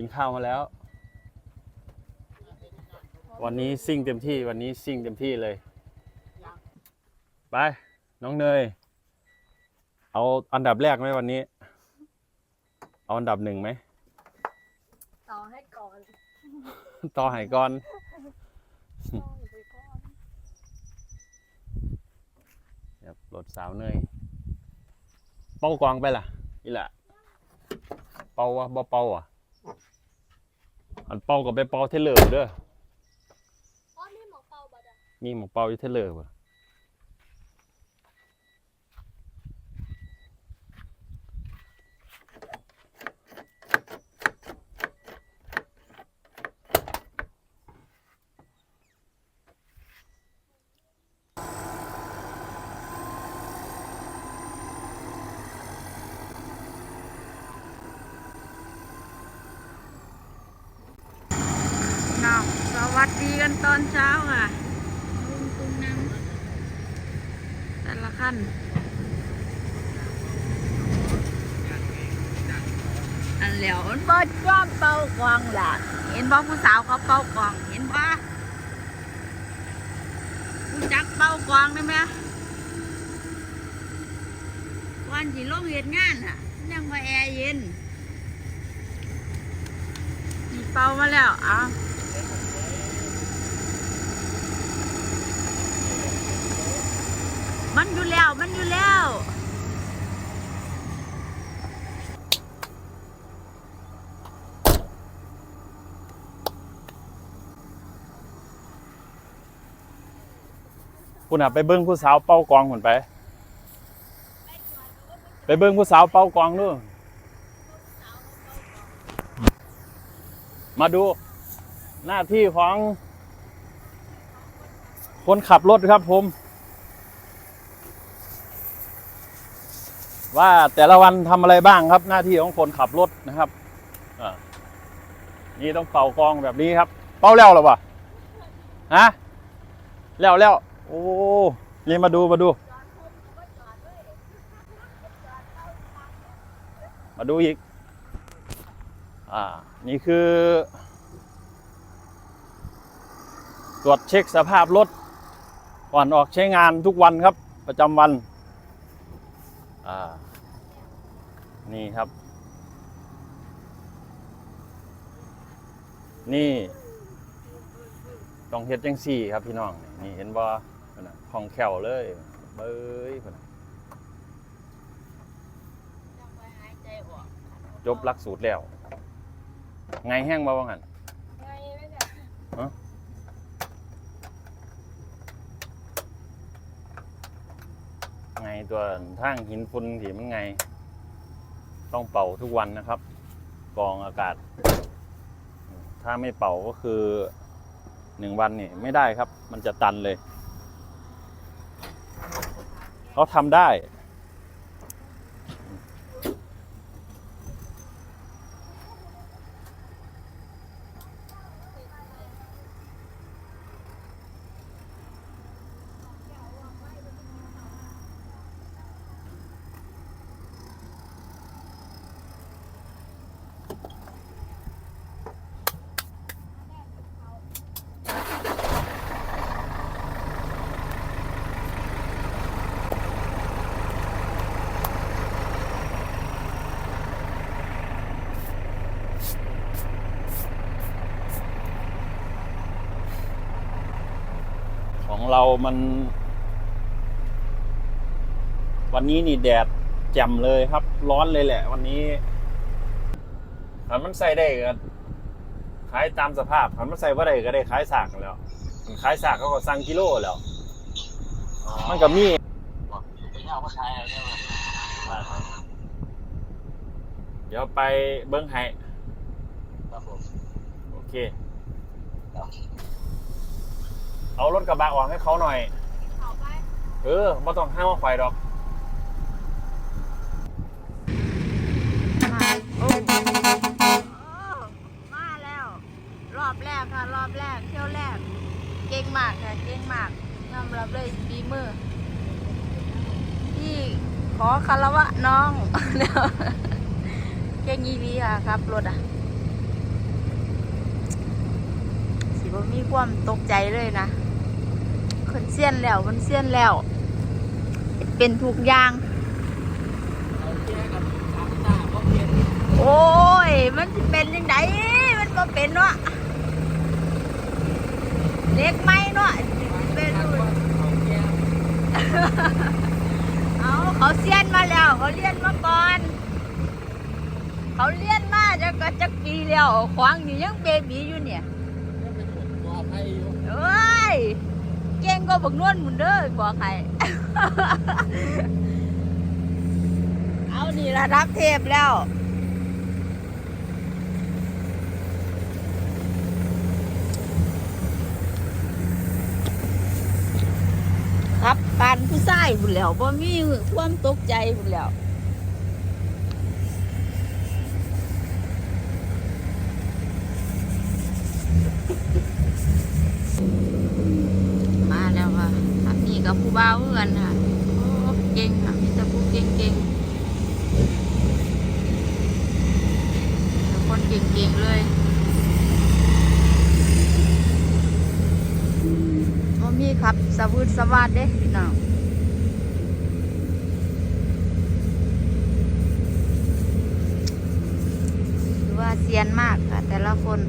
กินข้าวมาแล้ว วันนี้ซิ่งเต็มที่วันนี้ซิ่งเต็มที่เลย ไป น้องเนย เอาอันดับแรกไหมวันนี้ เอาอันดับหนึ่งไหม ต่อให้ก่อนต่อใหายก่อน ต่อไปก่อนครับรถสาวเนย เป้ากวางไปล่ะนี่แหละ เป้าวะบ่เป้าอะ อันเป้ากับไปเป้าเทเลอร์เด้อ อ๋อนี่หมอเป่าบัดอะมีหมกเป้าอยู่เทเลอร์ป่ะน้อง สวัสดีกันตอนเช้าค่ะลุงตุงน้แต่ละขั้นอันแล้วมันบ่ชอบเป่ากวางล่ะ เห็นบ่ผู้สาวเขาเป่ากวางเห็นบ่รู้จักเป่ากวางได้ไหมก่อนสิลงเหตุงานอะมันยังว่าแอร์เย็นนี่เป่ามาแล้วเอ้า มันอยู่แล้ว มันอยู่แล้ว คุณอะไปเบิ้งผู้สาวเป้ากองผนไป ไปเบิ้งผู้สาวเป้ากองด้วยมาดูหน้าที่ของคนขับรถครับผม ว่าแต่ละวันทำอะไรบ้างครับ หน้าที่ของคนขับรถนะครับนี่ต้องเป่ากองแบบนี้ครับ เป่าแล้วหรอปะฮะแล้วแล้วโอ้นี่มาดูมาดู มาดูอีก อ่า นี่คือ ตรวจเช็คสภาพรถก่อนออกใช้งานทุกวันครับ ประจำวัน อ่า นี่ครับ นี่ต้องเฮ็ดจังสี่ครับพี่น้อง นี่เห็นบ่พุ่นน่ะคล่องแคล่วเลยเบ้ยพุ่นจบหลักสูตรแล้ว ไงแห้งบ่ว่างั้น ไงไม่เนี่ย ไงตัวทางหินฝุ่นที่มันไง ต้องเป่าทุกวันนะครับกรองอากาศ ถ้าไม่เป่าก็คือหนึ่งวันนี่ไม่ได้ครับ มันจะตันเลย เขาทำได้ ของเรามัน วันนี้นี่แดดแจ่มเลยครับ ร้อนเลยแหละ วันนี้ถ้ามันใส่ได้ก็ขายตามสภาพถ้ามันใส่ว่าได้ก็ได้ขายสากแล้วมันขายสากเขาก็สั่งกิโลแล้ว มันก็มีเดี๋ยวไปเบิ้งให้โอเค เอารถกระบะออกให้เขาหน่อยเอาไปเออไม่ต้องห้ามว่าไฟดอกโอ้มาแล้ว รอบแรกค่ะ รอบแรกเที่ยวแรก เก่งมากค่ะ เก่งมากยอมรับเลยดีมือที่ขอคารวะน้อง เก่งอีวีค่ะครับรถอะบ่มีความตกใจเลยนะคน เสี้ยนแล้วมันเสี้ยนแล้ว เป็นทุกอย่างโอ้ย มันเป็นยังไงมันบ่เป็นเนาะเล็กไหมเนาะเป็นเอาเขาเสียนมาแล้ว เขาเรียนมาก่อน เขาเรียนมาจะก็จักปีแล้วขวางนี่ยังเบบีอยู่เนี่ยเอ้ย ก็บักนวลหมุนเด้อกว่าใครเอานี่ระดับเทพแล้วครับปานผู้ชายบุญแล้วบ่มีความตกใจบุญแล้ว มาแล้วค่ะอันนี้กับ ผู้บ่าวเหมือนกันค่ะโอ้เก่งค่ะมีแต่ผู้เก่งเก่งแต่คนเก่งๆเลยโอ้มีครับสวุดสวัสดเด้พี่น้องว่าเซียนมากค่ะ แต่ละคน